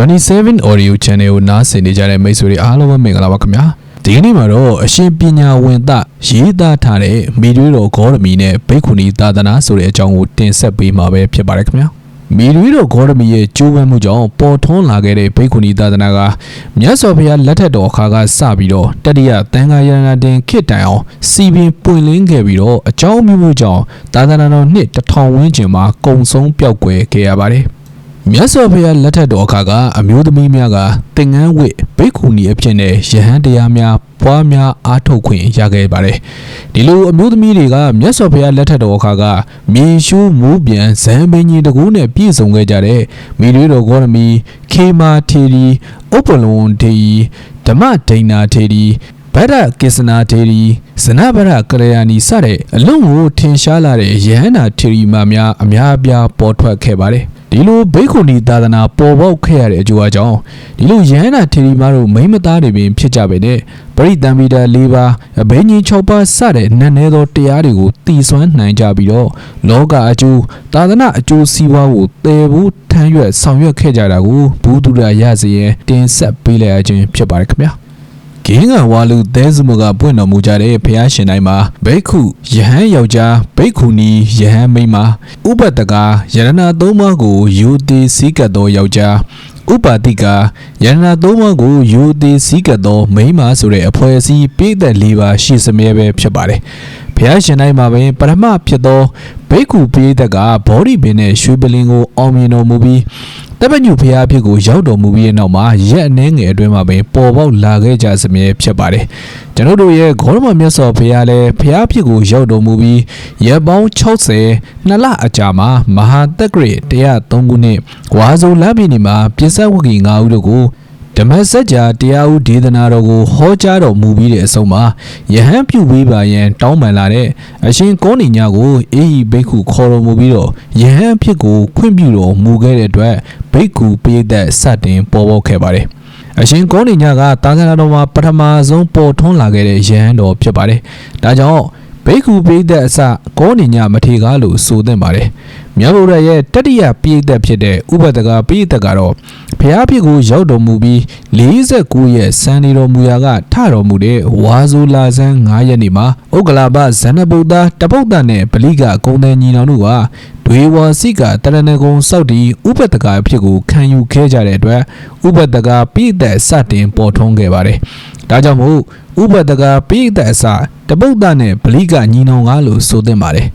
27 audio channel ကိုနားဆင်နေကြတဲ့မိတ်ဆွေတွေအားလုံးပဲမင်္ဂလာပါခင်ဗျာဒီကနေ့မှာတော့အရှင်ပညာဝင်သရေးသားထားတဲ့မိတွေးတော်ဂေါရမီနဲ့ဘိက္ခုနီသာသနာဆိုတဲ့အကြောင်းကိုတင်ဆက်ပေးမှာပဲဖြစ်ပါတယ်ခင်ဗျာမိတွေးတော်ဂေါရမီရဲ့ကျိုးပန်းမှုကြောင့်ပေါ်ထွန်းလာခဲ့တဲ့ဘိက္ခုနီသာသနာကမြတ်စွာဘုရားလက်ထက်တော်အခါကစပြီးတော့တတိယတန်ခါရဏတင်ခေတ်တိုင်အောင်စီပင်ပွင့်လင်းခဲ့ပြီးတော့အကြောင်းမျိုးမျိုးကြောင့်သာသနာတော်နှစ်တစ်ထောင်ဝန်းကျင်မှာကုံဆုံးပျောက်ကွယ်ခဲ့ရပါတယ် မြတ်စွာဘုရားလက်ထက်တော်အခါကအမျိုးသမီးများကတင်ငန်းဝစ်ဘိက္ခုနီအဖြစ်နဲ့ယဟန်တရားများပွားများအားထုတ်ခွင့်ရခဲ့ပါတယ်ဒီလိုအမျိုးသမီးတွေကမြတ်စွာဘုရားလက်ထက်တော်အခါကမြေရှုမိုးပြန်ဇံပင်ကြီးတကူနဲ့ပြည့်စုံခဲ့ကြတဲ့မိတွေတော်ဂေါရမီခေမာထေရီဥပ္ပလွန်ထေရီဓမ္မဒိဏထေရီဗဒ္ဒကိစ္စနာထေရီဇနဗရကလျာဏီစတဲ့အလုံးကိုထင်ရှားလာတဲ့ယဟန္တာထေရီမများအများအပြားပေါ်ထွက်ခဲ့ပါတယ် ဒီလိုဘိက္ခုနီသာသနာပေါ်ပေါက်ခဲ့ရတဲ့အကျိုးအကြောင်းဒီလိုယဟန္တာထေရီမတို့မိမ့်မသားတွေပင်ဖြစ်ကြပေတဲ့ပရိသံမီတာ၄ပါးအဘိညာဉ်၆ပါးစတဲ့နတ်နဲသောတရားတွေကိုတည်ဆွမ်းနိုင်ကြပြီးတော့လောကအကျိုးသာသနာအကျိုးစီးပွားကိုတည်ဖို့ထမ်းရွက်ဆောင်ရွက်ခဲ့ကြတာကိုဘူဒုရရစီရင်တင်ဆက်ပေးလိုက်ရခြင်းဖြစ်ပါတယ်ခင်ဗျာ ဂင်းကဝါလူသဲစုမကပွင့်တော်မူကြတဲ့ဖះရှင်တိုင်းမှာဘိက္ခုယဟန်ယောက်ျားဘိက္ခုနီယဟန်မိန်းမဥပတ္တကယရဏသုံးပါးကိုယူသည်စည်းကပ်သောယောက်ျားဥပါတိကယရဏသုံးပါးကိုယူသည်စည်းကပ်သောမိန်းမဆိုတဲ့အဖွဲ့အစည်းပြည့်သက်လေးပါရှိစမြဲပဲဖြစ်ပါတယ် ဖះရှင်တိုင်းမှာပင်ပရမဖြစ်သောဘိက္ခုပိဋကဘောဓိပင်နဲ့ရွှေပလင်ကိုအောင်မြင်တော်မူပြီးတပညုဖျားဖြစ်ကိုရောက်တော်မူပြီးတဲ့နောက်မှာရက်အနှဲငယ်အတွင်းမှာပင်ပေါ်ပေါက်လာခဲ့ကြစမြဲဖြစ်ပါတယ်ကျွန်တော်တို့ရဲ့ဂေါရမမြတ်စွာဘုရားလည်းဖျားဖြစ်ကိုရောက်တော်မူပြီးရက်ပေါင်း60နှစ်လအကြာမှာမဟာတက္ကရေ103ခုနှစ်ဝါဆိုလပြည့်နေ့မှာပြစ္ဆဝဂီ9ဦးတို့ကို ဓမ္မစကြာတရားဥဒေသနာတော်ကိုဟောကြားတော်မူပြီးတဲ့အဆုံးမှာယဟန်ပြုဝေးပါရန်တောင်းပန်လာတဲ့အရှင်ကောဏိညာကိုအေဟိဘိက္ခုခေါ်တော်မူပြီးတော့ယဟန်ဖြစ်ကိုခွင့်ပြုတော်မူခဲ့တဲ့အတွက်ဘိက္ခုပိဋကစတင်ပေါ်ပေါက်ခဲ့ပါတယ်အရှင်ကောဏိညာကသာသနာတော်မှာပထမဆုံးပေါ်ထွန်းလာခဲ့တဲ့ယဟန်တော်ဖြစ်ပါတယ်ဒါကြောင့် ဘိက္ခုပိဋကအစကောဏိညာမထေကားလို့ဆိုသင့်ပါတယ်မြတ်ဗုဒ္ဓရဲ့တတိယပိဋကဖြစ်တဲ့ဥပဒကပိဋကကတော့ဖျားဖြစ်ကိုရောက်တော်မူပြီး49ရက်စံနေတော်မူရာကထတော်မူတဲ့ဝါဇူလာဇန်9ရက်နေ့မှာဥက္ကလာပဇန်နဗုဒ္ဓတပုဒ္ဒနဲ့ပလိကကုံတဲ့ညီနောင်တို့ကဒွေဝါစိကတရဏဂုံစောက်တီဥပဒကအဖြစ်ကိုခံယူခဲ့ကြတဲ့အတွက်ဥပဒကပိဋကစတင်ပေါ်ထွန်းခဲ့ပါတယ်ဒါကြောင့်မို့ ဥပဒကပိဋကအစတပုဒ္ဒနဲ့ပလိကညီနောင်ကားလို့ဆိုသင့်ပါတယ်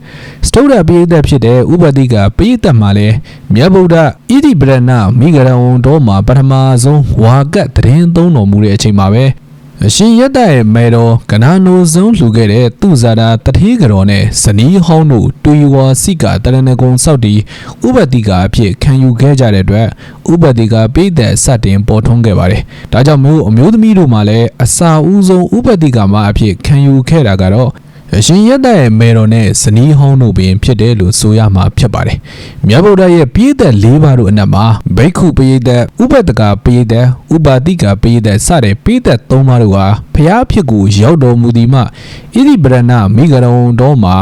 စတုဒ္ဓပိဋကဖြစ်တဲ့ဥပတိကပိဋကမှာလည်းမြတ်ဗုဒ္ဓဣတိပရဏမိဂရဝံတော်မှာပထမဆုံးဝါကတ်တရင်သုံးတော်မူတဲ့အချိန်မှာပဲ အရှင်ရတ္တရဲ့မေတော်ကနာနိုဆုံးလှူခဲ့တဲ့သူဇာတာတထေးကတော်နဲ့ဇနီးဟောင်းတို့တူဝါစိကတရဏဂုံစောက်တီဥပတိကအဖြစ်ခံယူခဲ့ကြတဲ့အတွက်ဥပတိကပိဋကစတင်ပေါ်ထွန်းခဲ့ပါတယ်။ဒါကြောင့်မို့အမျိုးသမီးတို့မှလည်းအစာဦးဆုံးဥပတိကမအဖြစ်ခံယူခဲ့တာကတော့ အရှင်ရတ္တရဲ့မေတော်နဲ့ဇနီးဟောင်းတို့ပင်ဖြစ်တယ်လို့ဆိုရမှာဖြစ်ပါတယ်။မြတ်ဗုဒ္ဓရဲ့ပြည့်သက်၄ပါးတို့အနက်မှာဘိက္ခုပရိသတ်ဥပတကပရိသတ်ဥပါတိကပရိသတ်စတဲ့ပရိသတ်၃ပါးတို့ဟာဖျားဖြစ်ကိုရောက်တော်မူသည်မှဣတိပရဏမိဂရဝံတော်မှာ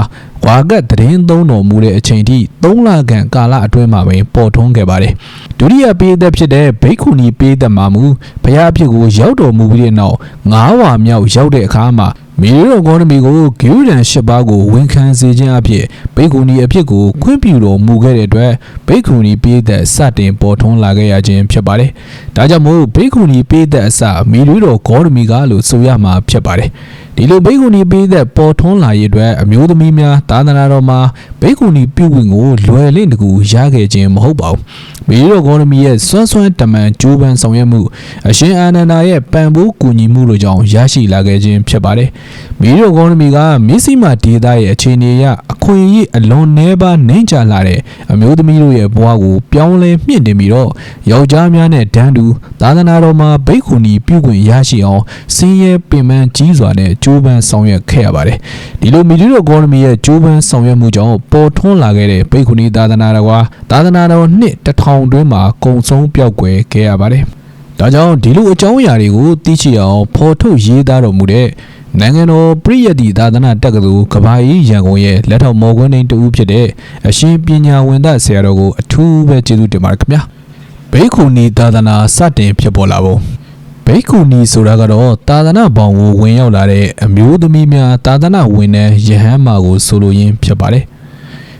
ဝါကတ်တရင်သုံးတော်မူတဲ့အချိန်ထိ၃လခန့်ကာလအတွင်းမှာပင်ပေါ်ထွန်းခဲ့ပါတယ်။ဒုတိယပိသက်ဖြစ်တဲ့ဘိက္ခုနီပိသက်မှာမူဘုရားအဖြစ်ကိုရောက်တော်မူပြီးတဲ့နောက်၅ဝါမြောက်ရောက်တဲ့အခါမှာ မီရိုဂေါရမီကိုဂိူရန်၈ပါးကိုဝန်ခံစေခြင်းအဖြစ်ဘိက္ခုနီအဖြစ်ကိုခွင့်ပြုတော်မူခဲ့တဲ့အတွက်ဘိက္ခုနီပိသက်စတင်ပေါ်ထွန်းလာခဲ့ရခြင်းဖြစ်ပါတယ်။ဒါကြောင့်မို့ဘိက္ခုနီပိသက်အစမီရိုဂေါရမီကလို့ဆိုရမှာဖြစ်ပါတယ်။ဒီလိုဘိက္ခုနီပိသက်ပေါ်ထွန်းလာရေးအတွက်အမျိုးသမီးများသာသနာတော်မှာဘိက္ခုနီပြုဝင်ကိုလွယ်လင့်တကူရခဲ့ခြင်းမဟုတ်ပါဘူး။မီရိုဂေါရမီရဲ့စွမ်းစွမ်းတမန်ကြိုးပမ်းဆောင်ရွက်မှုအရှင်အာနန္ဒာရဲ့ပံပိုးကူညီမှုတို့ကြောင့်ရရှိလာခဲ့ခြင်းဖြစ်ပါတယ်။မီရိုဂေါရမီကမစ္စည်းမဒေသရဲ့အခြေအနေအရအခွင့်အရေးအလွန်နှဲပါနှိမ့်ချလာတဲ့အမျိုးသမီးတို့ရဲ့ဘဝကိုပြောင်းလဲမြင့်တင်ပြီးတော့ယောက်ျားများနဲ့တန်းတူသာသနာတော်မှာဘိက္ခုနီပြုခွင့်ရရှိအောင်စင်းရဲပင်ပန်းကြီးစွာနဲ့ကြိုးပမ်းဆောင်ရွက်ခဲ့ရပါတယ်။ဒီလိုမီဒီယိုဂေါရမီရဲ့ကြိုးပမ်းဆောင်ရွက်မှုကြောင့်ပေါ်ထွန်းလာခဲ့တဲ့ဘိက္ခုနီသာသနာတော်ကသာသနာတော်နှစ်တစ်ထောင်တွင်းမှာကုံဆုံးပျောက်ကွယ်ခဲ့ရပါတယ်။ဒါကြောင့်ဒီလိုအကြောင်းအရာတွေကိုသိချအောင်ဖော်ထုတ်ရေးသားတော်မူတဲ့ နိုင်ငံတော်ပြည်ယတိသာသနာတက္ကသိုလ်ကဘာကြီးရန်ကုန်ရဲ့လက်ထောက်မော်ကွန်းနေတူဖြစ်တဲ့အရှင်ပညာဝင်သားဆရာတော်ကိုအထူးပဲကျေးဇူးတင်ပါတယ်ခင်ဗျာဘဘိက္ခုနီသာသနာစတင်ဖြစ်ပေါ်လာပုံဘိက္ခုနီဆိုတာကတော့သာသနာပေါင်ကိုဝင်ရောက်လာတဲ့အမျိုးသမီးများသာသနာဝင်တဲ့ယဟန်မာကိုဆိုလိုရင်းဖြစ်ပါတယ်။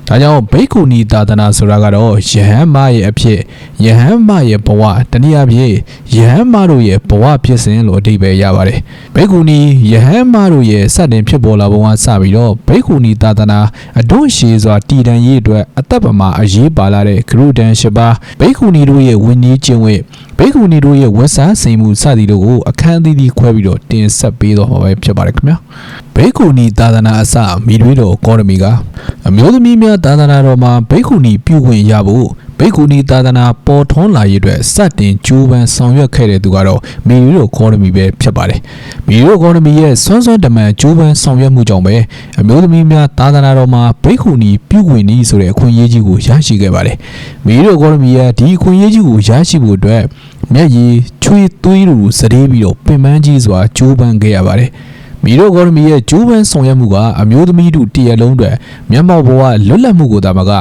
ဒါကြောင့်ဘိက္ခုနီသာသနာဆိုတာကတော့ယဟန်မာရဲ့အဖြစ်ယဟန်မာရဲ့ဘဝတနည်းအားဖြင့်ယဟန်မာတို့ရဲ့ဘဝဖြစ်စဉ်လို့အဓိပ္ပာယ်ရပါတယ်။ဘိက္ခုနီယဟန်မာတို့ရဲ့စတင်ဖြစ်ပေါ်လာပုံကစပြီးတော့ဘိက္ခုနီသာသနာအတွန့်ရှည်စွာတည်တံ့ရေးအတွက်အသက်ပမာအရေးပါလာတဲ့ဂရုတန်ရှိပါဘိက္ခုနီတို့ရဲ့ဝိနည်းကျင့်ဝတ်ဘိက္ခုနီတို့ရဲ့ဝတ်စားစိမ်မှုစသည်တို့ကိုအခန်းအသီးသီးခွဲပြီးတော့တင်ဆက်ပေးတော့မှာပဲဖြစ်ပါတယ်ခင်ဗျာဘိက္ခုနီသာသနာအစမိတွေးတော်ကောရမီကအမျိုးသမီးများသာသနာတော်မှာဘိက္ခုနီပြုခွင့်ရဖို့ ဘိက္ခုနီသာသနာပေါ်ထွန်းလာရေးအတွက်စတင်ကြိုးပမ်းဆောင်ရွက်ခဲ့တဲ့သူကတော့မိတွေးတော်ကောရမီပဲဖြစ်ပါတယ်မိတွေးတော်ကောရမီရဲ့ဆွမ်းဆွမ်းတမန်ကြိုးပမ်းဆောင်ရွက်မှုကြောင့်ပဲအမျိုးသမီးများသာသနာတော်မှာဘိက္ခုနီပြုခွင့်နည်းဆိုတဲ့အခွင့်အရေးကြီးကိုရရှိခဲ့ပါတယ်မိတွေးတော်ကောရမီရဲ့ဒီအခွင့်အရေးကြီးကိုရရှိဖို့အတွက်မျက်ရည်ချွေးသွေးတို့စတေးပြီးတော့ပင်ပန်းကြီးစွာကြိုးပမ်းခဲ့ရပါတယ် မီရိုဂေါ်ရမီရဲ့ဂျိုးပန်းဆောင်ရွက်မှုကအမျိုးသမီးတို့တရလုံးတွေမျက်မှောက်ဘဝလွတ်လပ်မှုကိုသာမက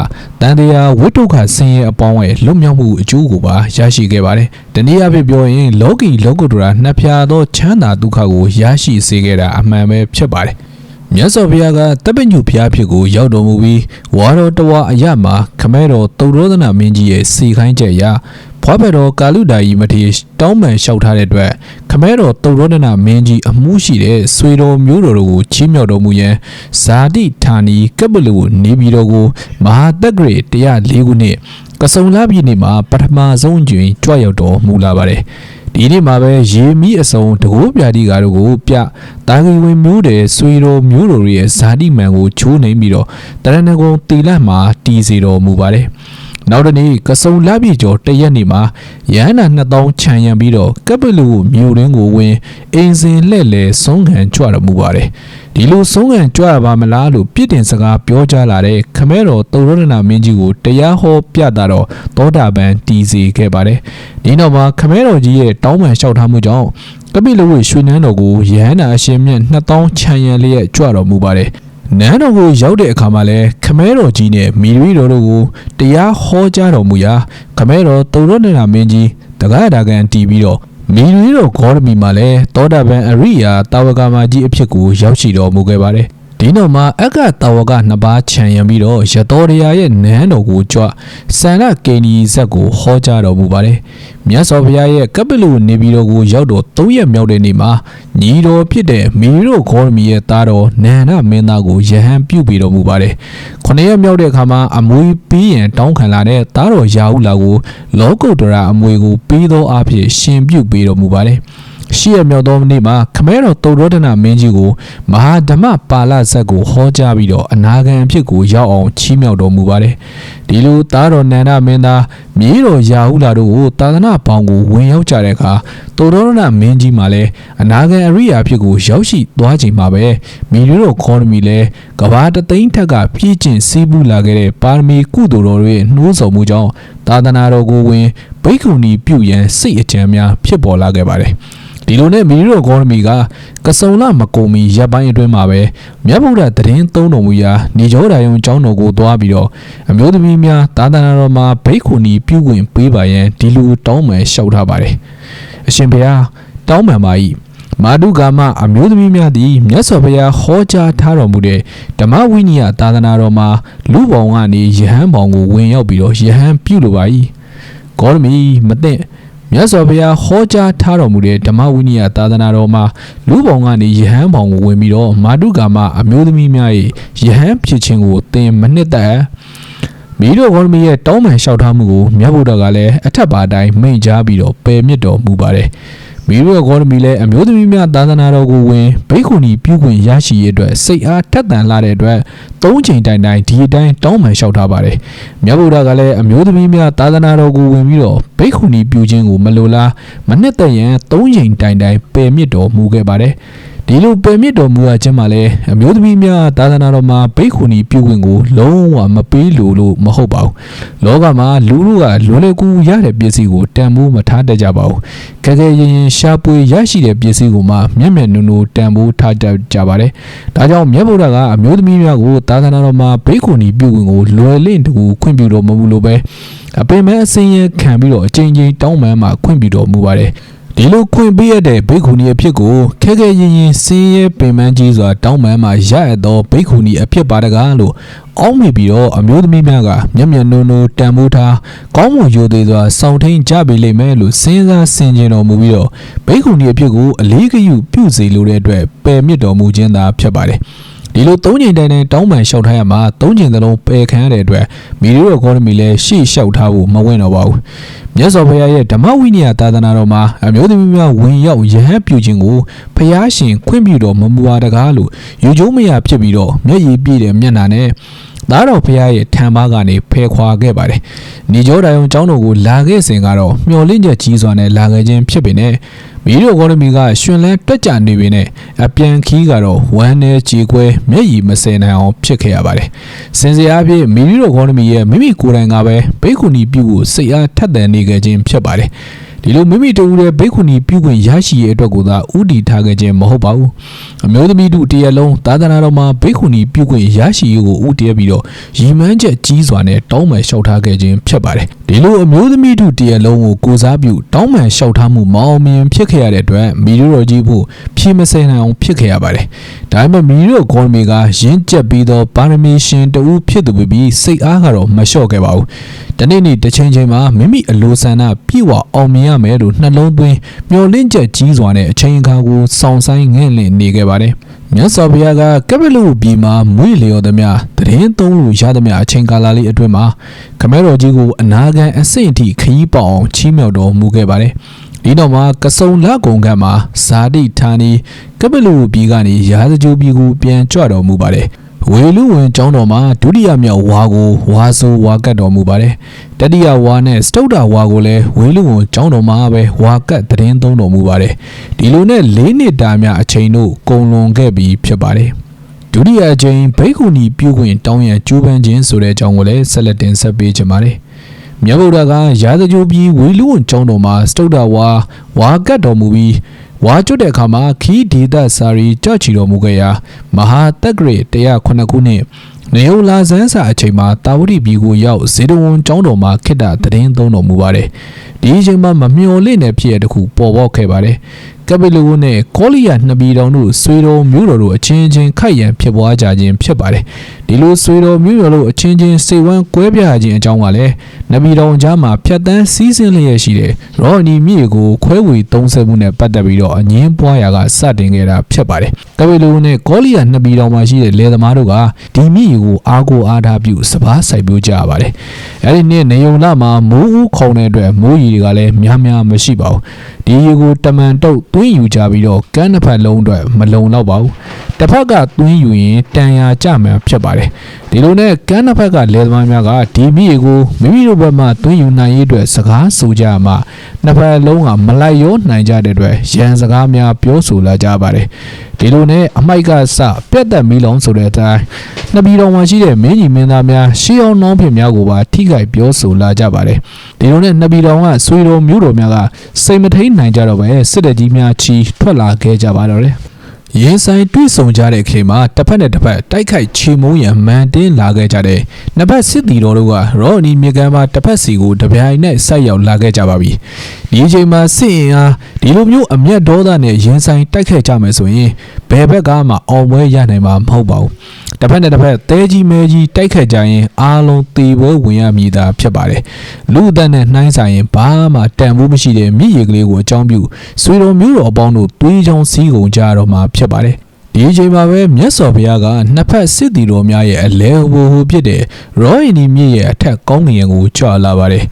တန်တရားဝိတုခဆင်းရဲအပေါင်းရဲ့လွတ်မြောက်မှုအကျိုးကိုပါရရှိခဲ့ပါတယ်။တနည်းအားဖြင့်ပြောရင်လောကီလောကုတ္တရာနှစ်ဖြာသောချမ်းသာဒုက္ခကိုရရှိစေခဲ့တာအမှန်ပဲဖြစ်ပါတယ်။မြတ်စွာဘုရားကတပ်ပညုဘုရားဖြစ်ကိုရောက်တော်မူပြီးဝါတော်တဝအရမှာခမဲတော်သုရောဒနာမင်းကြီးရဲ့စီခိုင်းချက်အရ ဖွားဖက်တော်ကာလူဒါကြီးမထေတောင်းပန်လျှောက်ထားတဲ့အတွက်ခမဲတော်သုရောဒနာမင်းကြီးအမှုရှိတဲ့ဆွေတော်မျိုးတော်တို့ကိုချီးမြှောက်တော်မူရန်ဇာတိဌာနီကပလူနေပြည်တော်ကိုမဟာတက္ကရေ104ခုနှစ်ကစုံလာပြည်နေ့မှာပထမဆုံးကျင်ကြွရောက်တော်မူလာပါတယ်ဒီနေ့မှာပဲရေမီအစုံတကိုးပြာတိကာတို့ကိုပြတာဂီဝင်မျိုးတဲ့ဆွေတော်မျိုးတော်ရဲ့ဇာတိမန်ကိုချိုးနှိမ်ပြီးတော့တရဏဂုံတီလတ်မှာတီစီတော်မူပါတယ် နောက်တနေ့ကစုံလပြည့်ကျော်တရက်နေ့မှာရဟန္တာ2000ခြံရံပြီးတော့ကပလူမြို့ရင်းကိုဝင်အင်းစင်လှဲ့လဲဆုံးခံကြွတော်မူပါတယ်ဒီလိုဆုံးခံကြွရပါမလားလို့ပြစ်တင်စကားပြောကြားလာတဲ့ခမဲတော်သုရဒနာမင်းကြီးကိုတရားဟောပြတာတော့သောတာပန်တီးစီခဲ့ပါတယ်ဒီနောက်မှာခမဲတော်ကြီးရဲ့တောင်းပန်လျှောက်ထားမှုကြောင့်ကပိလဝိရွှေနန်းတော်ကိုရဟန္တာအရှင်မြတ်2000ခြံရံလျက်ကြွတော်မူပါတယ် နန်းတော်ကိုရောက်တဲ့အခါမှာလဲခမဲတော်ကြီးနဲ့မိရီတော်တို့ကိုတရားဟောကြားတော်မူရာခမဲတော်သုရဒနာမင်းကြီးတက္ကရာကန်တီးပြီးတော့မီရီတော်ဂေါရမီမှာလည်းသောတာပန်အရိယာတာဝကမာကြီးအဖြစ်ကိုရောက်ရှိတော်မူခဲ့ပါတယ် ဒီနောက်မှာအက္ကတာဝကနှစ်ပါးခြံရံပြီးတော့ရတော်ရရာရဲ့နန်းတော်ကိုကြွဆန္ဒကေနီဇက်ကိုဟောကြားတော်မူပါတယ်မြတ်စွာဘုရားရဲ့ကပလူနေပြည်တော်ကိုရောက်တော့၃ရက်မြောက်တဲ့နေ့မှာညီတော်ဖြစ်တဲ့မီရိုဂေါရမီရဲ့သားတော်နန္ဒမင်းသားကိုယဟန်ပြုပြီးတော်မူပါတယ်။ခုနှစ်ရက်မြောက်တဲ့အခါမှာအမွေပေးရန်တောင်းခံလာတဲ့သားတော်ရာဟုလာကိုလောကုတ္တရာအမွေကိုပေးသောအဖြစ်ရှင်ပြုပေးတော်မူပါတယ်။ ရှိရမြောက်သောနေ့မှာခမဲတော်သုဒ္ဓဒနာမင်းကြီးကိုမဟာဓမ္မပါဠဇက်ကိုဟောကြားပြီးတော့အနာဂံအဖြစ်ကိုရောက်အောင်ချီးမြှောက်တော်မူပါတယ်။ဒီလိုသားတော်နန္ဒမင်းသားမြေတော်ရာဟုလာတို့ကိုသာသနာပေါင်းကိုဝင်ရောက်ကြတဲ့အခါသုဒ္ဓဒနာမင်းကြီးမှလည်းအနာဂံအရိယာဖြစ်ကိုရောက်ရှိသွားချိန်မှာပဲမိရီတော်ခေါ်မီလည်းကဘာတသိန်းထက်ကပြည့်ကျင့်စီးပူးလာခဲ့တဲ့ပါရမီကုသိုလ်တော်တွေနှိုးဆော်မှုကြောင့်သာသနာတော်ကိုဝင်ဘိက္ခုနီပြုရန်စိတ်အကြံများဖြစ်ပေါ်လာခဲ့ပါတယ်။ ဒီလိုနဲ့မီရီရိုဂေါရမီကကစုံလမကုံမီရပ်ပိုင်းအတွင်းမှာပဲမြတ်ဗုဒ္ဓတရင်သုံးတော်မူရာနေကြောဓာယုံကျောင်းတော်ကိုသွားပြီးတော့အမျိုးသမီးများသာသနာတော်မှာဘိက္ခုနီပြုခွင့်ပေးပါရန်ဒီလိုတောင်းပန်လျှောက်ထားပါတယ်အရှင်ဘုရားတောင်းပန်ပါ၏မာဒုကာမအမျိုးသမီးများသည်မြတ်စွာဘုရားဟောကြားထားတော်မူတဲ့ဓမ္မဝိနည်းသာသနာတော်မှာလူပေါင်းကနေယဟန်ပေါင်းကိုဝင်ရောက်ပြီးတော့ယဟန်ပြုလိုပါ၏ဂေါရမီမသိ မြတ်စွာဘုရားဟောကြားထားတော်မူတဲ့ဓမ္မဝိနည်းသာသနာတော်မှာလူပေါင်းကနေယဟန်ပေါင်းကိုဝင်ပြီးတော့မာတုကာမအမျိုးသမီးများရဲ့ယဟန်ဖြစ်ခြင်းကိုသင်မနှစ်သက်မိတို့ဂေါရမီရဲ့တောင်းပန်လျှောက်ထားမှုကိုမြတ်ဗုဒ္ဓကလည်းအထက်ပါတိုင်းမိန့်ကြားပြီးတော့ပယ်မြစ်တော်မူပါတယ် မိတို့ဂေါရမီလည်းအမျိုးသမီးများသာသနာတော်ကိုဝင်ဘိက္ခုနီပြုခွင့်ရရှိရတဲ့စိတ်အားထက်သန်လာတဲ့အတွက်သုံးချိန်တိုင်တိုင်ဒီအတိုင်းတောင်းပန်လျှောက်ထားပါတယ်မြတ်ဗုဒ္ဓကလည်းအမျိုးသမီးများသာသနာတော်ကိုဝင်ပြီးတော့ဘိက္ခုနီပြုခြင်းကိုမလိုလားမနှစ်သက်ရန်သုံးချိန်တိုင်တိုင်ပယ်မြစ်တော်မူခဲ့ပါတယ် ဒီလိုပယ်မြစ်တော်မူအပ်ခြင်းမှာလည်းအမျိုးသမီးများသာသနာတော်မှာဘိက္ခုနီပြုခွင့်ကိုလုံးဝမပေးလို့လို့မဟုတ်ပါဘူးလောကမှာလူလူကလွယ်လွယ်ကူကူရတဲ့ပစ္စည်းကိုတန်ဖိုးမထားတတ်ကြပါဘူးကဲကဲရင်ရင်ရှားပွေရရှိတဲ့ပစ္စည်းကိုမှမျက်မျက်နုံနုံတန်ဖိုးထားတတ်ကြပါတယ်ဒါကြောင့်မြတ်ဗုဒ္ဓကအမျိုးသမီးများကိုသာသနာတော်မှာဘိက္ခုနီပြုခွင့်ကိုလွယ်လင့်တကူခွင့်ပြုတော်မမူလို့ပဲအပင်မဲ့အစင်းရခံပြီးတော့အချိန်ချင်းတောင်းပန်မှခွင့်ပြုတော်မူပါတယ် ဒီလိုခွင့်ပေးရတဲ့ဘိက္ခုနီအဖြစ်ကိုခဲခဲရင်ရင်စင်းရဲပင်ပန်းကြီးစွာတောင်းပန်မှရရသောဘိက္ခုနီအဖြစ်ပါတကားလို့အောက်မိပြီးတော့အမျိုးသမီးများကမျက်မျက်နှုံနှုံတန်ဖိုးထားကောင်းမွန်ရိုသေစွာစောင့်ထိန်ကြပေလိမ့်မယ်လို့စဉ်းစားဆင်ခြင်တော်မူပြီးတော့ဘိက္ခုနီအဖြစ်ကိုအလေးဂရုပြုစေလိုတဲ့အတွက်ပယ်မြစ်တော်မူခြင်းသာဖြစ်ပါတယ် ဒီလိုသုံးချိန်တိုင်တိုင်တောင်းပန်လျှောက်ထားရမှာသုံးချိန်သလုံးပယ်ခံရတဲ့အတွက်မီဒီရိုကောနမီလည်းရှေ့လျှောက်ထားဖို့မဝင်တော့ပါဘူးမြတ်စွာဘုရားရဲ့ဓမ္မဝိနည်းသာသနာတော်မှာအမျိုးသမီးများဝင်ရောက်ယဟန်ပြုခြင်းကိုဘုရားရှင်ခွင့်ပြုတော်မမူပါတကားလို့ယူကျုံးမရဖြစ်ပြီးတော့မျက်ရည်ပြည့်တဲ့မျက်နှာနဲ့သားတော်ဖရားရဲ့ထံပါကနေဖယ်ခွာခဲ့ပါတယ်။ညီကျော်တိုင်အောင်ကျောင်းတော်ကိုလာခဲ့စဉ်ကတော့မျော်လင့်ချက်ကြီးစွာနဲ့လာခဲ့ခြင်းဖြစ်ပေနဲ့ မီးတို့ကောနမီကရှင်လန်းတွက်ကြနေပေနဲ့အပြန်ခီးကတော့ဝမ်းနဲ့ကြေကွဲမျက်ရည်မစင်နိုင်အောင်ဖြစ်ခဲ့ရပါတယ်။စင်စရာအဖြစ်မီးတို့ကောနမီရဲ့မိမိကိုယ်တိုင်ကပဲဘိက္ခုနီပြုကိုစိတ်အားထက်သန်နေခဲ့ခြင်းဖြစ်ပါတယ်။ ဒီလိုမိမိတူတဲ့ဘိက္ခုနီပြုခွင့်ရရှိရဲ့အတွက်ကိုသာဥတီထားခဲ့ခြင်းမဟုတ်ပါဘူးအမျိုးသမီးတို့တရလုံးသာသနာတော်မှာဘိက္ခုနီပြုခွင့်ရရှိရေးကိုဥတည်ပြီးတော့ရည်မှန်းချက်ကြီးစွာနဲ့တောင်းပန်လျှောက်ထားခဲ့ခြင်းဖြစ်ပါတယ်ဒီလိုအမျိုးသမီးတို့တရလုံးကိုကိုစားပြုတောင်းပန်လျှောက်ထားမှုမအောင်မြင်ဖြစ်ခဲ့ရတဲ့အတွက်မီဒီရိုကြီးဖို့ဖြည့်မစဲနိုင်အောင်ဖြစ်ခဲ့ရပါတယ်ဒါပေမဲ့မီဒီရိုဂွန်မီကရင်းကျက်ပြီးတော့ပါရမီရှင်တဦးဖြစ်သူပြီးစိတ်အားကတော့မလျှော့ခဲ့ပါဘူးတနေ့နေ့တစ်ချိန်ချိန်မှာမိမိအလိုဆန္ဒပြည့်ဝအောင်မြင်ရမယ်လို့နှလုံးသွင်းမျှော်လင့်ချက်ကြီးစွာနဲ့အချိန်အခါကိုစောင့်ဆိုင်ငဲ့လင့်နေခဲ့ပါတယ်မြတ်စွာဘုရားကကပ္ပလူပြည်မှာမွေလျော်သမျှတရင်သုံးလို့ရသမျှအချိန်ကာလလေးအတွင်းမှာခမဲတော်ကြီးကိုအနာဂံအဆင့်အထိခရီးပေါအောင်ချီးမြှောက်တော်မူခဲ့ပါတယ်ဒီတော့မှကစုံလကုံကံမှာဇာတိဌာနီကပ္ပလူပြည်ကနေရာဇဂျိုပြည်ကိုပြန်ကြွတော်မူပါတယ် ဝေလူဝင်ကျောင်းတော်မှာဒုတိယမြောက်ဝါကိုဝါဆိုဝါကတ်တော်မူပါတယ်တတိယဝါနဲ့စတုဒ္ဒဝါကိုလည်းဝေလူဝင်ကျောင်းတော်မှာပဲဝါကတ်တရင်သုံးတော်မူပါတယ်ဒီလိုနဲ့၄နှစ်တာများအချိန်တို့ကုံလွန်ခဲ့ပြီးဖြစ်ပါတယ်ဒုတိယအကြိမ်ဘိက္ခုနီပြုခွင့်တောင်းရန်ကျိုးပန်းခြင်းဆိုတဲ့အကြောင်းကိုလည်းဆက်လက်တင်ဆက်ပေးချင်ပါတယ်မြတ်ဗုဒ္ဓကရာဇကြိုပြည်ဝေလူဝန်ကျောင်းတော်မှာစတုဒ္ဒဝါဝါကတ်တော်မူပြီး ဝါကျွတ်တဲ့အခါမှာခီးဒေသစာရီကြော့ချီတော်မူခဲ့ရာမဟာတက္ကရေ109ခုနှစ်နေုံလာဇန်းစာအချိန်မှာတာဝတိပြည်ကိုရောက်ဇေဒဝန်ကျောင်းတော်မှာခိတ္တသတင်းသုံးတော်မူပါတယ်ဒီအချိန်မှာမမျော်လင့်တဲ့ဖြစ်ရတဲ့ခုပေါ်ပေါက်ခဲ့ပါတယ် ကပီလိုနဲ့ကောလီယာနှစ်ပြည်တော်တို့ဆွေတော်မျိုးတော်တို့အချင်းချင်းခိုက်ရန်ဖြစ်ပွားကြခြင်းဖြစ်ပါတယ်ဒီလိုဆွေတော်မျိုးတော်တို့အချင်းချင်းစိတ်ဝမ်းကွဲပြားခြင်းအကြောင်းကလည်းနှစ်ပြည်တော်ကြားမှာဖြတ်တန်းစီးဆင်းလျက်ရှိတဲ့ရော်နီမြေကိုခွဲဝေသုံးဆမှုနဲ့ပတ်သက်ပြီးတော့အငင်းပွားရာကစတင်ခဲ့တာဖြစ်ပါတယ်ကပီလိုနဲ့ကောလီယာနှစ်ပြည်တော်မှာရှိတဲ့လယ်သမားတို့ကဒီမြေကိုအားကိုအားထားပြုစပားစိုက်ပျိုးကြရပါတယ်အဲဒီနေ့နေုံလာမှာမိုးဦးခုံတဲ့အတွက်မိုးရီတွေကလည်းများများမရှိပါဘူးဒီရေကိုတမန်တုတ်သွင်းယူကြပြီးတော့ကမ်းတစ်ဖက်လုံးအတွက်မလုံတော့ပါဘူးတစ်ဖက်ကသွင်းယူရင်တန်ရာကြမှန်ဖြစ်ပါတယ် ဒီလိုနဲ့ကမ်းတစ်ဖက်ကလယ်သမားများကဒီမိရေကိုမိမိတို့ဘက်မှသွင်းယူနိုင်ရေးအတွက်စကားဆိုကြမှနှစ်ဖက်လုံးကမလိုက်ရောနိုင်ကြတဲ့အတွက်ရန်စကားများပြောဆိုလာကြပါတယ်ဒီလိုနဲ့အမိုက်ကစပြက်သက်မီလုံးဆိုတဲ့အတိုင်းနှစ်ပြည်တော်မှာရှိတဲ့မင်းကြီးမင်းသားများရှေးအောင်နှောင်းဖြစ်များကိုပါထိခိုက်ပြောဆိုလာကြပါတယ်ဒီလိုနဲ့နှစ်ပြည်တော်ကဆွေတော်မျိုးတော်များကစိတ်မထိန်နိုင်ကြတော့ပဲစစ်တပ်ကြီးများချီထွက်လာခဲ့ကြပါတော့တယ် ရင်ဆိုင်တွေ့ဆုံကြတဲ့အချိန်မှာတစ်ဖက်နဲ့တစ်ဖက်တိုက်ခိုက်ချေမုန်းရန်မန်တင်းလာခဲ့ကြတဲ့နှစ်ဖက်စစ်တီတော်တို့ကရော်နီမြေကန်မှာတစ်ဖက်စီကိုတပြိုင်နက်ဆိုက်ရောက်လာခဲ့ကြပါပြီဒီအချိန်မှာစစ်ရင်အားဒီလိုမျိုးအမျက်ဒေါသနဲ့ရင်ဆိုင်တိုက်ခိုက်ကြမယ်ဆိုရင်ဘယ်ဘက်ကမှအောင်ပွဲရနိုင်မှာမဟုတ်ပါဘူး တစ်ဖက်နဲ့တစ်ဖက်တဲကြီးမဲကြီးတိုက်ခတ်ကြရင်အားလုံးတေပွဲဝင်ရမည်သာဖြစ်ပါတယ်လူအသက်နဲ့နှိုင်းဆိုင်ရင်ဘာမှတန်ဖိုးမရှိတဲ့မြည်ရည်ကလေးကိုအကြောင်းပြုဆွေတော်မျိုးတော်အပေါင်းတို့သွေးချောင်းစီးကုန်ကြတော့မှာဖြစ်ပါတယ်ဒီအချိန်မှာပဲမြတ်စွာဘုရားကနှစ်ဖက်စစ်တီတော်များရဲ့အလဲဟိုဟိုဖြစ်တဲ့ရောအီနီမြစ်ရဲ့အထက်ကောင်းကင်ကိုကြွလာပါတယ်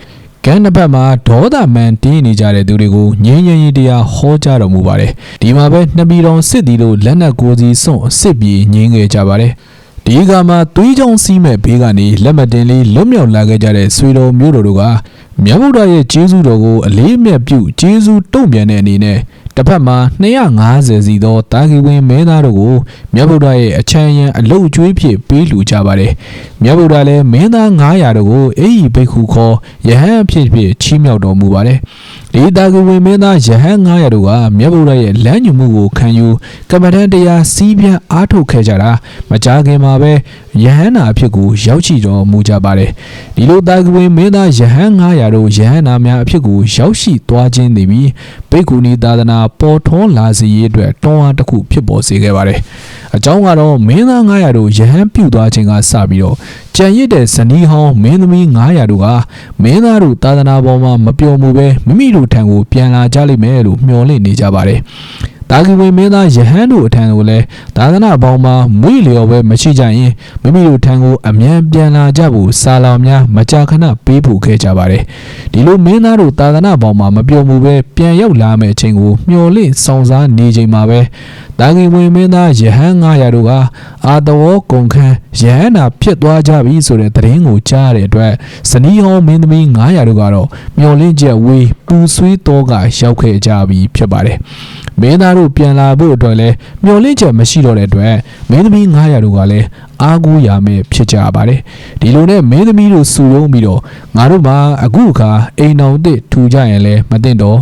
ကမ်းတစ်ဖက်မှာဒေါသမန်တင်းနေကြတဲ့သူတွေကိုငြင်းငြင်းရေးတရားဟောကြားတော်မူပါတယ်ဒီမှာပဲနှစ်ပြည်တော်စစ်တီတို့လက်နက်ကိုစီစွန့်စစ်ပြေငြင်းခဲ့ကြပါတယ် ဒီကမှာသွေးကြောင်စီးမဲ့ဘေးကနေလက်မတင်လေးလွတ်မြောက်လာခဲ့ကြတဲ့ဆွေတော်မျိုးတော်တို့ကမြတ်ဗုဒ္ဓရဲ့ကျေးဇူးတော်ကိုအလေးအမြတ်ပြုကျေးဇူးတုံ့ပြန်တဲ့အနေနဲ့တတစ်ဖက်မှာ250စီသောတာဂီဝင်မဲသားတို့ကိုမြတ်ဗုဒ္ဓရဲ့အချမ်းရန်အလုတ်ကျွေးဖြစ်ပေးလူကြပါတယ်မြတ်ဗုဒ္ဓလည်းမင်းသား900တို့ကိုအေဤဘိက္ခုခေါ်ယဟန်အဖြစ်ဖြစ်ချီးမြှောက်တော်မူပါတယ် ဒီတာဂီဝင်မင်းသားယဟန်900တို့ကမြတ်ဗုဒ္ဓရဲ့လမ်းညွှန်မှုကိုခံယူကမ္မထန်တရားစီးပြန်အားထုတ်ခဲ့ကြတာမကြခင်မှာပဲယဟန်နာအဖြစ်ကိုရောက်ရှိတော်မူကြပါတယ်ဒီလိုတာဂီဝင်မင်းသားယဟန်900တို့ယဟန်နာများအဖြစ်ကိုရောက်ရှိသွားခြင်းနေပြီးဘိက္ခုနီသာသနာပေါ်ထွန်းလာစေရေးအတွက်တွန်းအားတစ်ခုဖြစ်ပေါ်စေခဲ့ပါတယ်အကြောင်းကတော့မင်းသား900တို့ယဟန်ပြုတ်သွားခြင်းကစပြီးတော့ကြံရစ်တဲ့ဇနီးဟောင်းမင်းသမီး900တို့ကမင်းသားတို့သာသနာပေါ်မှာမပျော်မှုပဲမိမိတို့ထံကိုပြန်လာကြလိမ့်မယ်လို့မျှော်လင့်နေကြပါတယ် တာဂီဝင်မင်းသားယဟန်တို့အထံကိုလည်းသာသနာပေါင်းမှာမွေလျော်ပဲမရှိကြရင်မိမိတို့ထံကိုအမြန်ပြန်လာကြဖို့စာလောင်များမကြာခဏပေးဖို့ခဲ့ကြပါတယ်ဒီလိုမင်းသားတို့သာသနာပေါင်းမှာမပျော်မှုပဲပြန်ရောက်လာမယ့်အချိန်ကိုမျှော်လင့်ဆောင်စားနေချိန်မှာပဲတာဂီဝင်မင်းသားယဟန်900တို့ကအာတဝကုန်ခန်းယဟန်နာဖြစ်သွားကြပြီဆိုတဲ့သတင်းကိုကြားရတဲ့အတွက်ဇနီးဟောင်းမင်းသမီး900တို့ကတော့မျှော်လင့်ချက်ဝေးပူဆွေးတော့ကရောက်ခဲ့ကြပြီဖြစ်ပါတယ်မင်းသားတို့ပြန်လာဖို့အတွက်လည်းမျှော်လင့်ချက်မရှိတော့တဲ့အတွက်မင်းသမီး900တို့ကလည်း အားကိုးရမယ်ဖြစ်ကြပါတယ်ဒီလိုနဲ့မင်းသမီးတို့စုရုံးပြီးတော့ငါတို့မှာအခုအခါအိမ်တော်တစ်ထူကြရင်လည်းမသိတော့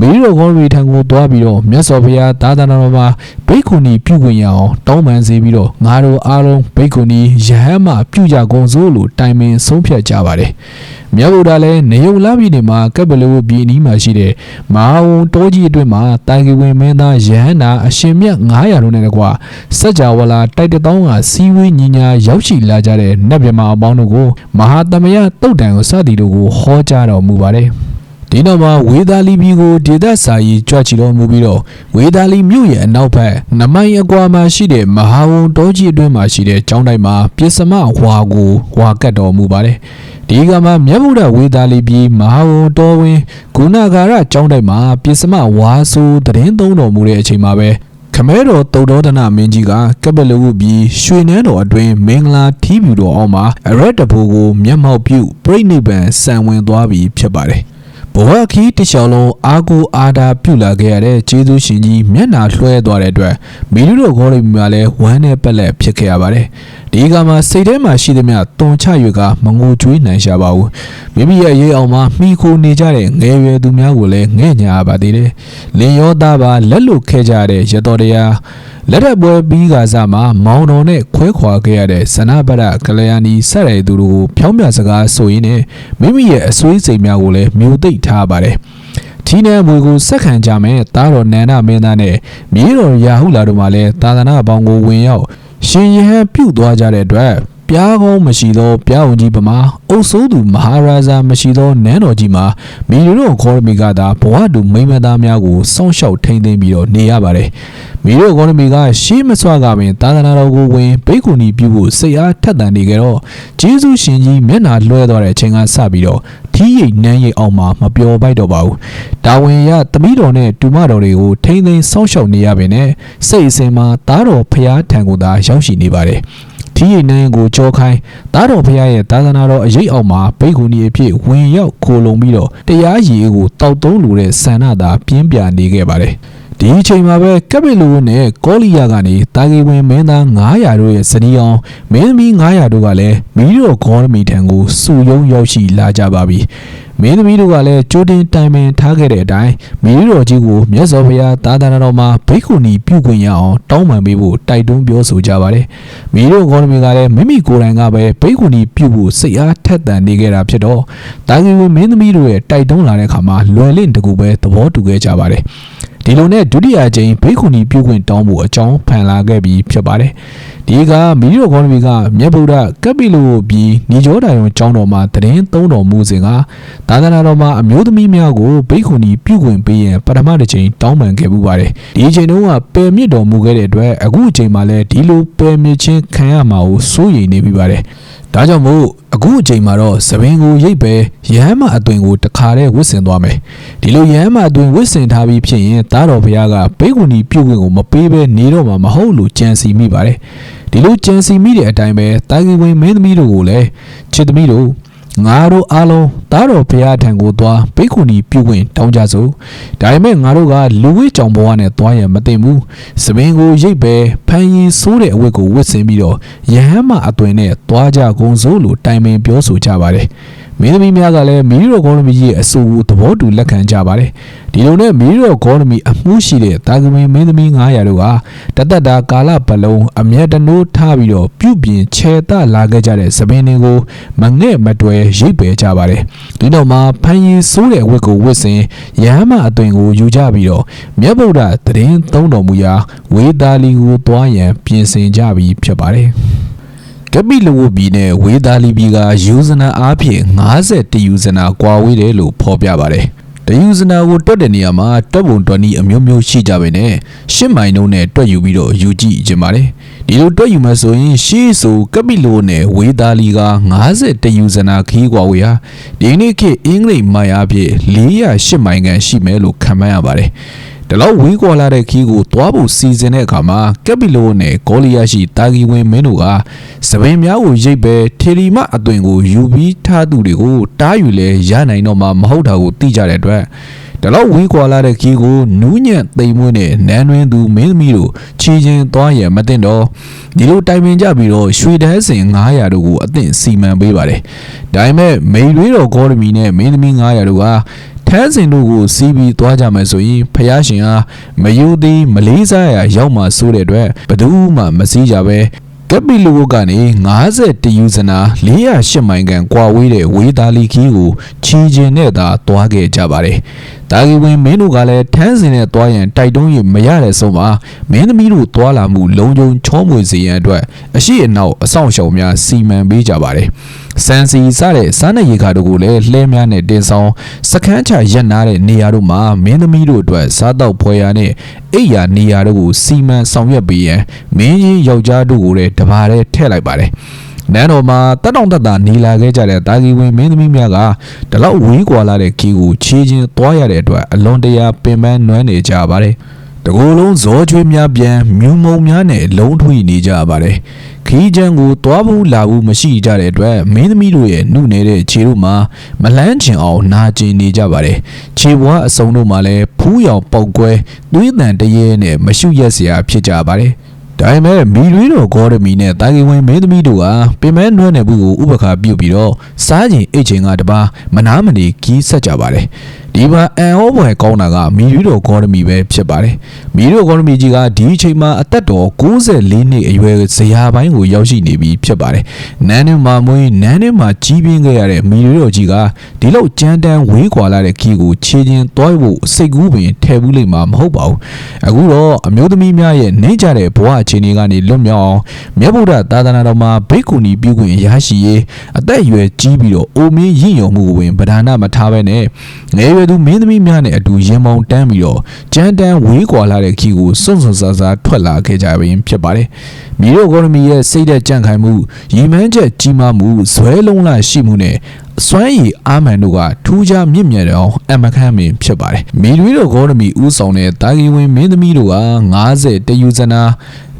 မင်းတို့ကောရီထံကိုသွားပြီးတော့မြတ်စွာဘုရားသာသနာတော်မှာဘိက္ခုနီပြုခွင့်ရအောင်တောင်းပန်စေပြီးတော့ငါတို့အားလုံးဘိက္ခုနီယဟန်မှပြုကြကုန်စို့လို့တိုင်ပင်ဆုံးဖြတ်ကြပါတယ်မြတ်ဗုဒ္ဓလည်းနေုံလာပြည်နယ်မှာကပ်ပလူပြည်အနီးမှာရှိတဲ့မဟာဝုံတောကြီးအတွင်းမှာတိုင်ကီဝင်မင်းသားယဟန်နာအရှင်မြတ်900တို့နဲ့တကွစัจ java လာတိုက်တတောင်းကစီဝေးညီညာရောက်ရှိလာကြတဲ့နတ်မြမာအပေါင်းတို့ကိုမဟာသမယတုတ်တန်ကိုစသည်တို့ကိုဟောကြားတော်မူပါတယ်ဒီနောက်မှာဝေသာလီပြည်ကိုဒေသစာရေးကြွချီတော်မူပြီးတော့ဝေသာလီမြို့ရဲ့အနောက်ဘက်နမိုင်အကွာမှာရှိတဲ့မဟာဝုံတောကြီးအတွင်းမှာရှိတဲ့ကျောင်းတိုင်းမှာပြစ္စမဝါကိုဝါကတ်တော်မူပါတယ်ဒီကမှာမြတ်ဗုဒ္ဓဝေသာလီပြည်မဟာဝုံတော်ဝင်ဂုဏဂါရကျောင်းတိုင်းမှာပြစ္စမဝါဆိုသတင်းသုံးတော်မူတဲ့အချိန်မှာပဲ ခမဲတော်တုတ်တော်ဒနာမင်းကြီးကကပလဝုပြည်ရွှေနှန်းတော်အတွင်းမင်္ဂလာထီးပြူတော်အောင်မှာအရက်တဘူကိုမျက်မှောက်ပြုပြိဋိဘံစံဝင်သွားပြီဖြစ်ပါတယ် ဘဝခီးတစ်လျှောက်လုံးအာကိုအာဒါပြုလာခဲ့ရတဲ့ကျေးဇူးရှင်ကြီးမျက်နာလွှဲသွားတဲ့အတွက်မီလူတို့ခေါ်လိမ့်မှာလဲဝမ်းနဲ့ပက်လက်ဖြစ်ခဲ့ရပါတယ်ဒီကမှာစိတ်ထဲမှာရှိသမျှတုံချ၍ကမငိုကြွေးနိုင်ရှာပါဘူးမိမိရဲ့ရေးအောင်မှာမိခိုနေကြတဲ့ငယ်ရွယ်သူများကိုလည်းငဲ့ညာပါသေးတယ်လင်ရောသားပါလက်လွတ်ခဲ့ကြတဲ့ရတော်တရားလက်ထပ်ပွဲပြီးကစားမှာမောင်တော်နဲ့ခွဲခွာခဲ့ရတဲ့ဇနပရကလျာဏီဆက်ရည်သူတို့ကိုဖြောင်းပြစကားဆိုရင်းနဲ့မိမိရဲ့အဆွေးစိမ်များကိုလည်းမျိုးသိပ်ထားပါတယ်ထီးနှံမွေကိုစက်ခံကြမယ်တားတော်နန္ဒမင်းသားနဲ့မြေတော်ရာဟုလာတို့မှလည်းသာသနာပေါင်းကိုဝင်ရောက်ရှင်ယဟန်ပြုတ်သွားကြတဲ့အတွက် ပြားကောင်းမရှိသောပြားဝင်ကြီးပမာအုပ်စိုးသူမဟာရာဇာမရှိသောနန်းတော်ကြီးမှာမီလူတို့ခေါ်ရမီကသာဘဝတူမိမသားများကိုစောင့်ရှောက်ထိန်းသိမ်းပြီးတော့နေရပါတယ်မီတို့ခေါ်ရမီကရှေးမစွာကပင်သာသနာတော်ကိုဝင်ဘိက္ခုနီပြုဖို့စိတ်အားထက်သန်နေကြတော့ဂျေဇုရှင်ကြီးမျက်နာလွှဲသွားတဲ့အချိန်ကစပြီးတော့ထီးရိတ်နန်းရိတ်အောင်မှာမပျော်ပိုက်တော့ပါဘူးတာဝန်ရသမီးတော်နဲ့တူမတော်တွေကိုထိန်းသိမ်းစောင့်ရှောက်နေရပင်နဲ့စိတ်အစဉ်မှာသားတော်ဖျားထံကိုသာရောက်ရှိနေပါတယ် ထီးရိတ်နန်းကိုကြောခိုင်းသားတော်ဖျားရဲ့သာသနာတော်အရေးအောက်မှာဘိက္ခုနီအဖြစ်ဝင်ရောက်ခိုလုံပြီးတော့တရားရည်ကိုတောက်သုံးလိုတဲ့ဆန္ဒသာပြင်းပြနေခဲ့ပါတယ် ဒီအချိန်မှာပဲကပစ်လူနဲ့ကောလီယာကနေတာဂီဝင်မင်းသား900တို့ရဲ့ဇနီးအောင်မင်းသမီး900တို့ကလည်းမီးတို့ဂေါရမီထံကိုစုယုံရောက်ရှိလာကြပါပြီမင်းသမီးတို့ကလည်းကြိုတင်တိုင်ပင်ထားခဲ့တဲ့အတိုင်းမီးတော်ကြီးကိုမြတ်စွာဘုရားသာသနာတော်မှာဘိက္ခုနီပြုခွင့်ရအောင်တောင်းပန်ပေးဖို့တိုက်တွန်းပြောဆိုကြပါတယ်မီးတို့ဂေါရမီကလည်းမိမိကိုယ်တိုင်ကပဲဘိက္ခုနီပြုဖို့စိတ်အားထက်သန်နေခဲ့တာဖြစ်တော့တာဂီဝင်မင်းသမီးတို့ရဲ့တိုက်တွန်းလာတဲ့အခါမှာလွယ်လင့်တကူပဲသဘောတူခဲ့ကြပါတယ် ဒီလိုနဲ့ဒုတိယအကြိမ်ဘိက္ခုနီပြုခွင့်တောင်းဖို့အကြောင်းဖန်လာခဲ့ပြီးဖြစ်ပါတယ်။ဒီကမီဒီယိုကော်နမီကမြတ်ဗုဒ္ဓကပ်ပီလိုပြီးညီကျောတိုင်တော်ကျောင်းတော်မှာတရင်သုံးတော်မူစဉ်ကသာသနာတော်မှာအမျိုးသမီးများကိုဘိက္ခုနီပြုခွင့်ပေးရင်ပထမတစ်ချိန်တောင်းပန်ခဲ့ပူပါတယ်။ဒီအချိန်တုန်းကပယ်မြစ်တော်မူခဲ့တဲ့အတွက်အခုအချိန်မှာလည်းဒီလိုပယ်မြစ်ခြင်းခံရမှာကိုစိုးရိမ်နေပြီးပါတယ်။ ဒါကြောင့်မို့အခုအချိန်မှာတော့သပင်ကိုရိတ်ပဲရဟန်းမအသွင်ကိုတခါတည်းဝစ်ဆင်သွားမယ်ဒီလိုရဟန်းမအသွင်ဝစ်ဆင်ထားပြီးဖြစ်ရင်သားတော်ဘုရားကဘိက္ခုနီပြုတ်ခွင့်ကိုမပေးဘဲနေတော့မှာမဟုတ်လို့ကြံစီမိပါတယ်ဒီလိုကြံစီမိတဲ့အတိုင်းပဲတာဂီဝင်မင်းသမီးတို့ကိုလည်းချစ်သမီးတို့ ငါတို့အားလုံးသားတော်ဘုရားထံကိုသွားပိတ်ခုနီပြုခွင့်တောင်းကြစို့ဒါပေမဲ့ငါတို့ကလူဝိကြောင်ဘဝနဲ့သွားရမသိဘူးစပင်ကိုရိတ်ပဲဖန်ရီဆိုးတဲ့အဝတ်ကိုဝတ်ဆင်ပြီးတော့ယဟန်မအသွင်နဲ့သွားကြကုန်စို့လို့တိုင်ပင်ပြောဆိုကြပါတယ် မင်းသမီးများကလည်းမီးရောဂေါရမီရဲ့အဆိုကိုသဘောတူလက်ခံကြပါတယ်ဒီလိုနဲ့မီးရောဂေါရမီအမှုရှိတဲ့တာဂမင်းမင်းသမီး900တို့ကတသက်တာကာလပလုံးအမျက်တနိုးထားပြီးတော့ပြုပြင်ချဲတလာခဲ့ကြတဲ့သပင်တွေကိုမငဲ့မတွယ်ရိပ်ပယ်ကြပါတယ်ဒီတော့မှဖန်ရီဆိုးတဲ့ဝတ်ကိုဝတ်ဆင်ရဟန်းမအသွင်ကိုယူကြပြီးတော့မြတ်ဗုဒ္ဓသတင်းသုံးတော်မူရာဝေသာလီကိုသွားရန်ပြင်ဆင်ကြပြီးဖြစ်ပါတယ် ကပိလဝပြည်နဲ့ဝေသာလီပြည်ကယူဇနာအားဖြင့်51ယူဇနာကွာဝေးတယ်လို့ဖော်ပြပါတယ်။တယူဇနာကိုတွက်တဲ့နေရာမှာတွက်ပုံတွက်နည်းအမျိုးမျိုးရှိကြပဲနဲ့ရှစ်မိုင်နှုန်းနဲ့တွက်ယူပြီးတော့ယူကြည့်ကြပါတယ်။ဒီလိုတွက်ယူမှဆိုရင်ရှေးဆိုကပိလိုနဲ့ဝေသာလီက51ယူဇနာခီးကွာဝေးဟာဒီနေ့ခေတ်အင်္ဂလိပ်မိုင်အားဖြင့်408မိုင်ခန့်ရှိမယ်လို့ခန့်မှန်းရပါတယ်။ဒီလောက်ဝေးကွာလာတဲ့ခီးကိုသွားဖို့စီစဉ်တဲ့အခါမှာကက်ပီလိုနဲ့ဂေါလီယာရှိတာဂီဝင်မင်းတို့ကစပင်များကိုရိတ်ပဲထေရီမအသွင်ကိုယူပြီးထားသူတွေကိုတားယူလဲရနိုင်တော့မှမဟုတ်တာကိုသိကြတဲ့အတွက်ဒါတော့ဝေးကွာလာတဲ့ခီးကိုနူးညံ့သိမ်မွေးနဲ့နန်းတွင်သူမင်းသမီးတို့ချီချင်းသွားရမတင်တော့ဒီလိုတိုင်ပင်ကြပြီးတော့ရွှေတန်းစင်900တို့ကိုအသင့်စီမံပေးပါတယ်ဒါပေမဲ့မိန်ရွေးတော်ဂေါရမီနဲ့မင်းသမီး900တို့ကထ န်းစင်တို့ကိုစီးပြီးသွားကြမယ်ဆိုရင်ဖယားရှင်ဟာမယိုသေးမလေးစားရရောက်မှဆိုးတဲ့အတွက်ဘယ်သူမှမစည်းကြပဲကပီလိုကနေ50ယူဇနာ408မိုင်ကန်ကွာဝေးတဲ့ဝေးသားလီခီကိုချီကျင်နဲ့သာသွားခဲ့ကြပါတယ်။ တာဂီဝင်မင်းတို့ကလည်းထန်းစင်နဲ့သွားရင်တိုက်တွန်းရမရတဲ့ဆုံးမှာမင်းသမီးတို့သွားလာမှုလုံခြုံချောမွေစေရန်အတွက်အရှိအနောက်အဆောင်ရှောင်များစီမံပေးကြပါတယ်။စန်စီစတဲ့စားနပ်ရိက္ခာတို့ကိုလည်းလှဲများနဲ့တင်ဆောင်စခန်းချရက်နားတဲ့နေရာတို့မှာမင်းသမီးတို့အတွက်စားတော့ဖွဲရနဲ့အိယာနေရာတို့ကိုစီမံဆောင်ရွက်ပေးရန်မင်းကြီးယောက်ျားတို့ကိုလည်းတပါးတည်းထည့်လိုက်ပါတယ် နန်းတော်မှာတက်တောင့်တက်တာနေလာခဲ့ကြတဲ့တာဂီဝင်မင်းသမီးများကဒီလောက်ဝေးကွာလာတဲ့ခီကိုချေးချင်းသွားရတဲ့အတွက်အလွန်တရာပင်ပန်းနွမ်းနေကြပါတယ်တကိုယ်လုံးဇောချွေးများပြန်မြူမုံများနဲ့လုံးထွေနေကြပါတယ်ခီးချမ်းကိုသွားဘူးလာဘူးမရှိကြတဲ့အတွက်မင်းသမီးတို့ရဲ့နှုနေတဲ့ခြေတို့မှာမလန်းချင်အောင်နာကျင်နေကြပါတယ်ခြေဘွားအစုံတို့မှာလည်းဖူးရောင်ပေါက်ကွဲသွေးတန်တရေနဲ့မရှုရက်စရာဖြစ်ကြပါတယ် ဒါပေမဲ့မီရွေးတော်ဂေါရမီနဲ့တာဂီဝင်မင်းသမီးတို့ကပင်မနွမ်းနယ်ဘူးကိုဥပခါပြုတ်ပြီးတော့စားကျင်အိတ်ချင်ကတပါမနာမနေကီးဆက်ကြပါတယ် ဒီမှာအန်ဟောဘွယ်ကောင်းတာကမီရီတော်ဂေါရမီပဲဖြစ်ပါတယ်မီရီတော်ဂေါရမီကြီးကဒီအချိန်မှာအသက်တော်64နှစ်အရွယ်ဇရာပိုင်းကိုရောက်ရှိနေပြီဖြစ်ပါတယ်နန်းနဲ့မာမွေးနန်းနဲ့မာကြီးပြင်းခဲ့ရတဲ့မီရီတော်ကြီးကဒီလောက်ကြမ်းတမ်းဝေးကွာလာတဲ့ခီးကိုခြေချင်းတွားဖို့စိတ်ကူးပင်ထည့်ဘူးလိမ့်မှာမဟုတ်ပါဘူးအခုတော့အမျိုးသမီးများရဲ့နှိမ့်ကြတဲ့ဘဝအခြေအနေကနေလွတ်မြောက်အောင်မြတ်ဗုဒ္ဓသာသနာတော်မှာဘိက္ခုနီပြုခွင့်ရရှိရေးအသက်အရွယ်ကြီးပြီးတော့အိုမင်းရင့်ယုံမှုကိုဝင်ပဓာနာမထားဘဲနဲ့ငယ်ရွယ်သူမင်းသမီးများနဲ့အတူရင်မောင်တန်းပြီးတော့ကြမ်းတမ်းဝေးကွာလာတဲ့ခီကိုစွန့်စွန့်ဆာဆာထွက်လာခဲ့ကြပင်ဖြစ်ပါတယ်။မီရိုဂေါရမီရဲ့စိတ်သက်ကြံ့ခိုင်မှုရည်မှန်းချက်ကြီးမားမှုဇွဲလုံးလာရှိမှုနဲ့စွမ်းရည်အာမန်တို့ကထူးခြားမြင့်မြတ်အောင်အမခမ်းပင်ဖြစ်ပါတယ်။မီရွေးတော်ဂေါရမီဦးဆောင်တဲ့တာဂီဝင်မင်းသမီးတို့က90တယူဇနာ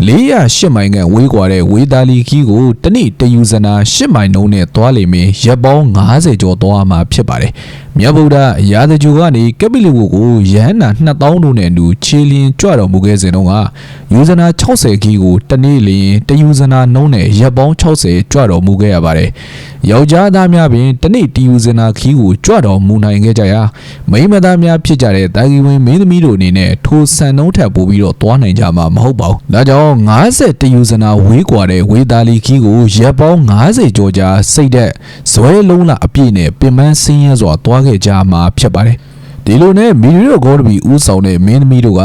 408မိုင်ကဝေးကွာတဲ့ဝေးသားလီခီးကိုတနေ့တယူဇနာ8မိုင်နှုန်းနဲ့သွားလိမ့်မယ်ရပ်ပေါင်း90ကျော်သွားမှာဖြစ်ပါတယ်။မြတ်ဗုဒ္ဓရာဇဂျူကနေကပိလဝကိုရဟန္တာ2000တို့နဲ့အတူခြေလင်းကြွတော်မူခဲ့စဉ်တုန်းကယူဇနာ60ခီးကိုတနေ့လျင်တယူဇနာနှုန်းနဲ့ရပ်ပေါင်း60ကြွတော်မူခဲ့ရပါတယ်။ယောက်ျားသားများပင်တနေ့တယူဇနာခီးကိုကြွတော်မူနိုင်ခဲ့ကြရာမိန်းမသားများဖြစ်ကြတဲ့တာဂီဝင်မင်းသမီးတို့အနေနဲ့ထိုဆန်နှုန်းထက်ပိုပြီးတော့သွားနိုင်ကြမှာမဟုတ်ပါဘူး။ဒါကြောင့်50တယူဇနာဝေးကွာတဲ့ဝေးသားလီခီးကိုရပ်ပေါင်း90ကျော်ကြာစိတ်သက်ဇွဲလုံးလာအပြည့်နဲ့ပင်ပန်းဆင်းရဲစွာသွားခဲ့ကြမှာဖြစ်ပါတယ် ဒီလိုနဲ့မီရီရိုဂေါ်ဒဘီဦးဆောင်တဲ့မင်းသမီးတို့က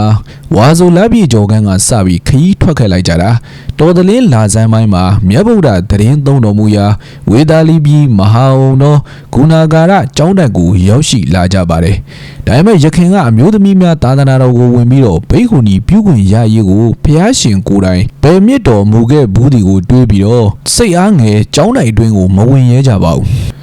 ဝါဆိုလက်ပြေကျော်ကန်းကစပြီးခရီးထွက်ခဲ့လိုက်ကြတာတော်တလင်းလာဇန်းပိုင်းမှာမြတ်ဗုဒ္ဓသတင်းသုံးတော်မူရာဝေဒါလီပြည်မဟာအုံတော်ဂုဏာကာရကျောင်းတက်ကိုရောက်ရှိလာကြပါတယ်ဒါပေမဲ့ယခင်ကအမျိုးသမီးများသာသနာတော်ကိုဝင်ပြီးတော့ဘိက္ခုနီပြုခွင့်ရရေးကိုဖျားရှင်ကိုယ်တိုင်ဗယ်မြစ်တော်မူခဲ့ဘူးဒီကိုတွေးပြီးတော့စိတ်အားငယ်ကျောင်းတိုင်အတွင်းကိုမဝင်ရဲကြပါဘူး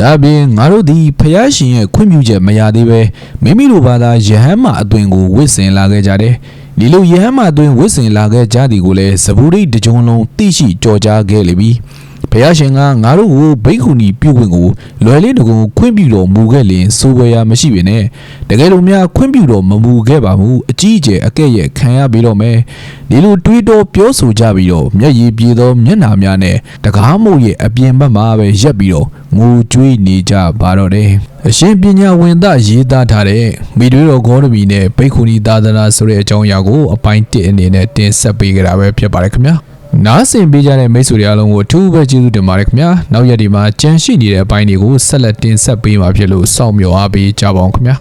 ဒါပြင်ငါတို့သည်ဖျားရှင်ရဲ့ခွင့်ပြုချက်မရသေးပဲမိမိတို့ဘာသာယဟန်မအသွင်ကိုဝစ်ဆင်လာခဲ့ကြတယ်။ဒီလိုယဟန်မအသွင်ဝစ်ဆင်လာခဲ့ကြသည်ကိုလည်းဇဘူရိတကြုံလုံးသိရှိကြော်ကြားခဲ့လိမ့်ပြီ။ ဘုရားရှင်ကငါတို့ကိုဘိက္ခုနီပြုခွင့်ကိုလွယ်လေးတကုံခွင့်ပြုတော်မူခဲ့လင်စိုးဝေရာမရှိပေနဲ့တကယ်လို့များခွင့်ပြုတော်မမူခဲ့ပါဘူးအကြီးအကျယ်အကဲ့ရဲ့ခံရပြီးတော့မယ်ဒီလိုတွေးတောပြောဆိုကြပြီးတော့မျက်ရည်ပြေသောမျက်နှာများနဲ့တကားမို့ရဲ့အပြင်ဘက်မှာပဲရက်ပြီးတော့ငိုကြွေးနေကြပါတော့တယ်အရှင်ပညာဝင်သားရေးသားထားတဲ့မိတွေတော်ဂေါရမီနဲ့ဘိက္ခုနီသာသနာဆိုတဲ့အကြောင်းအရာကိုအပိုင်း1အနေနဲ့တင်ဆက်ပေးကြတာပဲဖြစ်ပါတယ်ခင်ဗျာ နားဆင်ပေးကြတဲ့မိတ်ဆွေတွေအားလုံးကိုအထူးပဲကျေးဇူးတင်ပါတယ်ခင်ဗျာနောက်ရက်ဒီမှာကြန့်ရှိနေတဲ့အပိုင်းတွေကိုဆက်လက်တင်ဆက်ပေးမှာဖြစ်လို့စောင့်မျှော်အားပေးကြပါအောင်ခင်ဗျာ